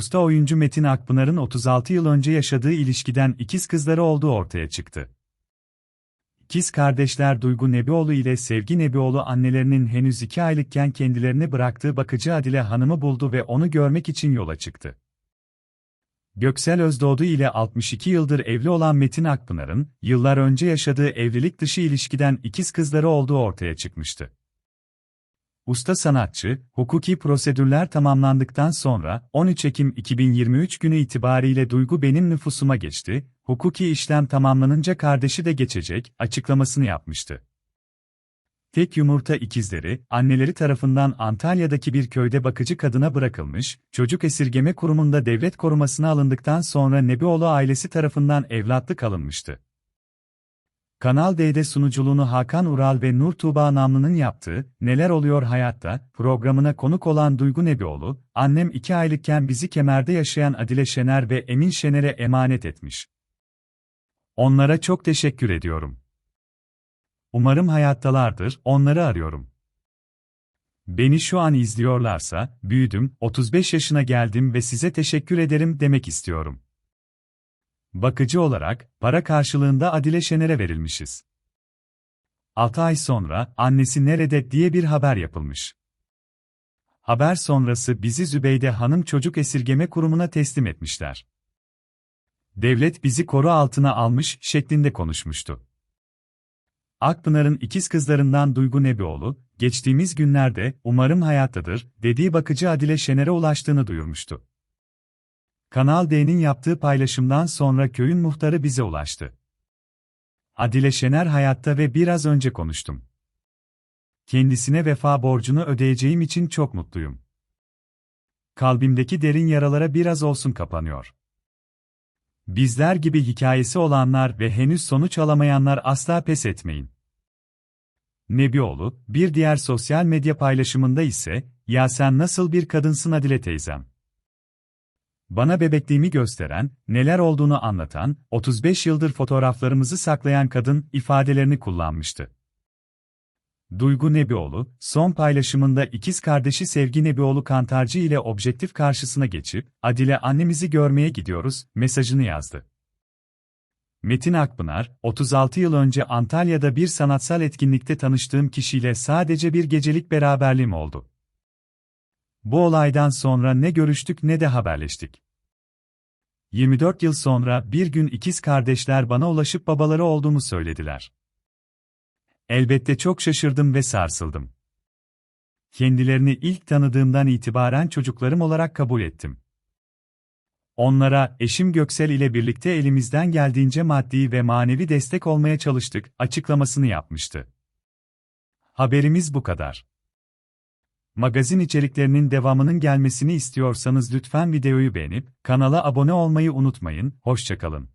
usta oyuncu Metin Akpınar'ın 36 yıl önce yaşadığı ilişkiden ikiz kızları olduğu ortaya çıktı. İkiz kardeşler Duygu Nebioğlu ile Sevgi Nebioğlu annelerinin henüz 2 aylıkken kendilerini bıraktığı bakıcı Adile Hanım'ı buldu ve onu görmek için yola çıktı. Göksel Özdoğdu ile 62 yıldır evli olan Metin Akpınar'ın, yıllar önce yaşadığı evlilik dışı ilişkiden ikiz kızları olduğu ortaya çıkmıştı. Usta sanatçı, hukuki prosedürler tamamlandıktan sonra 13 Ekim 2023 günü itibariyle Duygu benim nüfusuma geçti, hukuki işlem tamamlanınca kardeşi de geçecek açıklamasını yapmıştı. Tek yumurta ikizleri, anneleri tarafından Antalya'daki bir köyde bakıcı kadına bırakılmış, çocuk esirgeme kurumunda devlet korumasına alındıktan sonra Nebioğlu ailesi tarafından evlatlık alınmıştı. Kanal D'de sunuculuğunu Hakan Ural ve Nur Tuğba Namlı'nın yaptığı Neler Oluyor Hayatta programına konuk olan Duygu Nebioğlu, annem iki aylıkken bizi kemerde yaşayan Adile Şener ve Emin Şener'e emanet etmiş. Onlara çok teşekkür ediyorum. Umarım hayattalardır, onları arıyorum. Beni şu an izliyorlarsa, büyüdüm, 35 yaşına geldim ve size teşekkür ederim demek istiyorum. Bakıcı olarak, para karşılığında Adile Şener'e verilmişiz. 6 ay sonra, annesi nerede diye bir haber yapılmış. Haber sonrası bizi Zübeyde Hanım Çocuk Esirgeme Kurumu'na teslim etmişler. Devlet bizi koru altına almış şeklinde konuşmuştu. Akpınar'ın ikiz kızlarından Duygu Nebioğlu, geçtiğimiz günlerde, umarım hayattadır, dediği bakıcı Adile Şener'e ulaştığını duyurmuştu. Kanal D'nin yaptığı paylaşımdan sonra köyün muhtarı bize ulaştı. Adile Şener hayatta ve biraz önce konuştum. Kendisine vefa borcunu ödeyeceğim için çok mutluyum. Kalbimdeki derin yaralara biraz olsun kapanıyor. Bizler gibi hikayesi olanlar ve henüz sonuç alamayanlar asla pes etmeyin. Nebioğlu, bir diğer sosyal medya paylaşımında ise, ya sen nasıl bir kadınsın Adile teyzem. Bana bebekliğimi gösteren, neler olduğunu anlatan, 35 yıldır fotoğraflarımızı saklayan kadın ifadelerini kullanmıştı. Duygu Nebioğlu, son paylaşımında ikiz kardeşi Sevgi Nebioğlu Kantarcı ile objektif karşısına geçip, Adile annemizi görmeye gidiyoruz, mesajını yazdı. Metin Akpınar, 36 yıl önce Antalya'da bir sanatsal etkinlikte tanıştığım kişiyle sadece bir gecelik beraberliğim oldu. Bu olaydan sonra ne görüştük ne de haberleştik. 24 yıl sonra bir gün ikiz kardeşler bana ulaşıp babaları olduğumu söylediler. Elbette çok şaşırdım ve sarsıldım. Kendilerini ilk tanıdığımdan itibaren çocuklarım olarak kabul ettim. Onlara, eşim Göksel ile birlikte elimizden geldiğince maddi ve manevi destek olmaya çalıştık, açıklamasını yapmıştı. Haberimiz bu kadar. Magazin içeriklerinin devamının gelmesini istiyorsanız lütfen videoyu beğenip, kanala abone olmayı unutmayın, hoşçakalın.